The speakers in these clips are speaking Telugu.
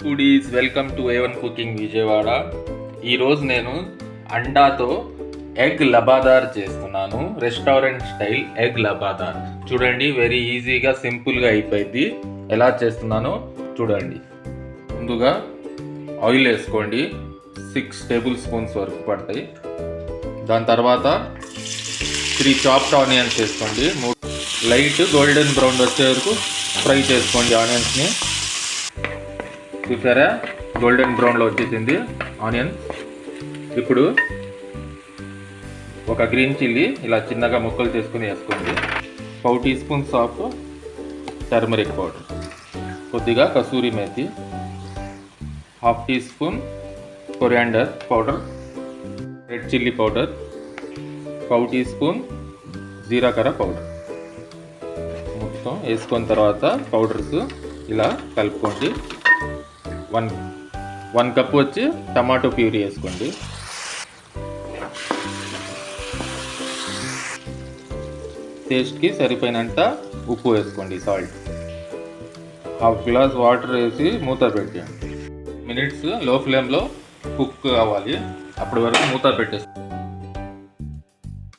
Foodies welcome to A one cooking Vijayawada ఈరోజు నేను అండాతో ఎగ్ లబాదార్ చేస్తున్నాను. రెస్టారెంట్ స్టైల్ ఎగ్ లబాదార్ చూడండి వెరీ ఈజీగా సింపుల్గా అయిపోయింది. ఎలా చేస్తున్నానో చూడండి. ముందుగా ఆయిల్ వేసుకోండి. సిక్స్ టేబుల్ స్పూన్స్ వరకు పడతాయి. దాని తర్వాత త్రీ చాప్డ్ ఆనియన్స్ వేసుకోండి. మూడు లైట్ గోల్డెన్ బ్రౌన్ వచ్చే వరకు ఫ్రై చేసుకోండి ఆనియన్స్ని చూసారా? గోల్డెన్ బ్రౌన్లో వచ్చేసింది. ఆనియన్ ఇప్పుడు ఒక గ్రీన్ చిల్లీ ఇలా చిన్నగా ముక్కలు చేసుకుని వేసుకోండి. పావు tea spoons of turmeric powder కొద్దిగా kasuri methi. Half tea spoon coriander powder red chilli powder పావు టీ స్పూన్ జీరాకర పౌడర్ మొత్తం వేసుకున్న తర్వాత పౌడర్స్ ఇలా కలుపుకోండి. వన్ వన్ కప్ వచ్చి టమాటో ప్యూరీ వేసుకోండి. టేస్ట్కి సరిపోయినంత ఉప్పు వేసుకోండి సాల్ట్. హాఫ్ గ్లాస్ వాటర్ వేసి మూత పెట్టండి మినిట్స్లో ఫ్లేమ్లో కుక్ అవ్వాలి. అప్పటి వరకు మూత పెట్టేసి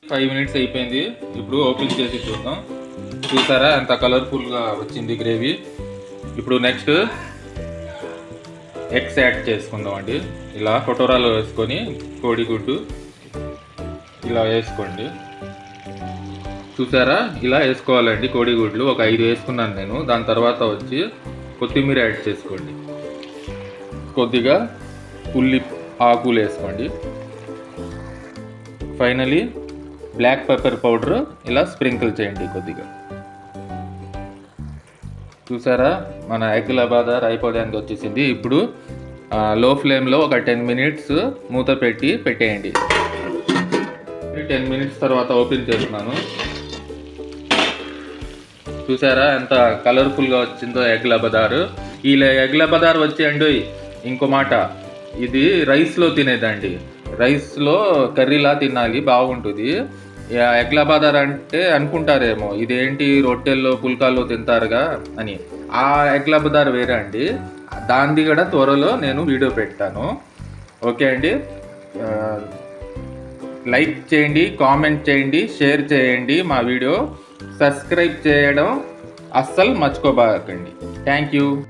ఫైవ్ మినిట్స్ అయిపోయింది. ఇప్పుడు ఓపెన్ చేసి చూద్దాం. చూసారా ఎంత కలర్ఫుల్గా వచ్చింది గ్రేవీ? ఇప్పుడు నెక్స్ట్ ఎగ్స్ యాడ్ చేసుకుందాం అండి ఇలా కటోరాలో వేసుకొని కోడిగుడ్డు ఇలా వేసుకోండి. చూసారా? ఇలా వేసుకోవాలండి కోడిగుడ్లు ఒక ఐదు వేసుకున్నాను నేను. దాని తర్వాత వచ్చి కొత్తిమీర యాడ్ చేసుకోండి. కొద్దిగా ఉల్లి ఆకులు వేసుకోండి. ఫైనలీ బ్లాక్ పెప్పర్ పౌడర్ ఇలా స్ప్రింకిల్ చేయండి కొద్దిగా. చూసారా? మన ఎగ్గుల బాదర్ అయిపోవడానికి వచ్చేసింది. ఇప్పుడు లో ఫ్లేమ్లో ఒక టెన్ మినిట్స్ మూత పెట్టి పెట్టేయండి. టెన్ మినిట్స్ తర్వాత ఓపెన్ చేస్తున్నాను. చూసారా ఎంత కలర్ఫుల్గా వచ్చిందో ఎగ్ల బదారు ఈ ఎగ్ల బదారు వచ్చేయండి. ఇంకో మాట ఇది రైస్లో తినేదండి. రైస్లో కర్రీలా తినాలి బాగుంటుంది. ఎగ్ లబాదార్ అంటే అనుకుంటారేమో ఇదేంటి రొట్టెల్లో పుల్కాల్లో తింటారుగా అని. ఆ ఎగ్ లబాదార్ వేరే అండి. దానిది కూడా త్వరలో నేను వీడియో పెట్టాను. ఓకే అండి? లైక్ చేయండి కామెంట్ చేయండి షేర్ చేయండి మా వీడియో. సబ్స్క్రైబ్ చేయడం అస్సలు మర్చిపోబాకండి. Thank you.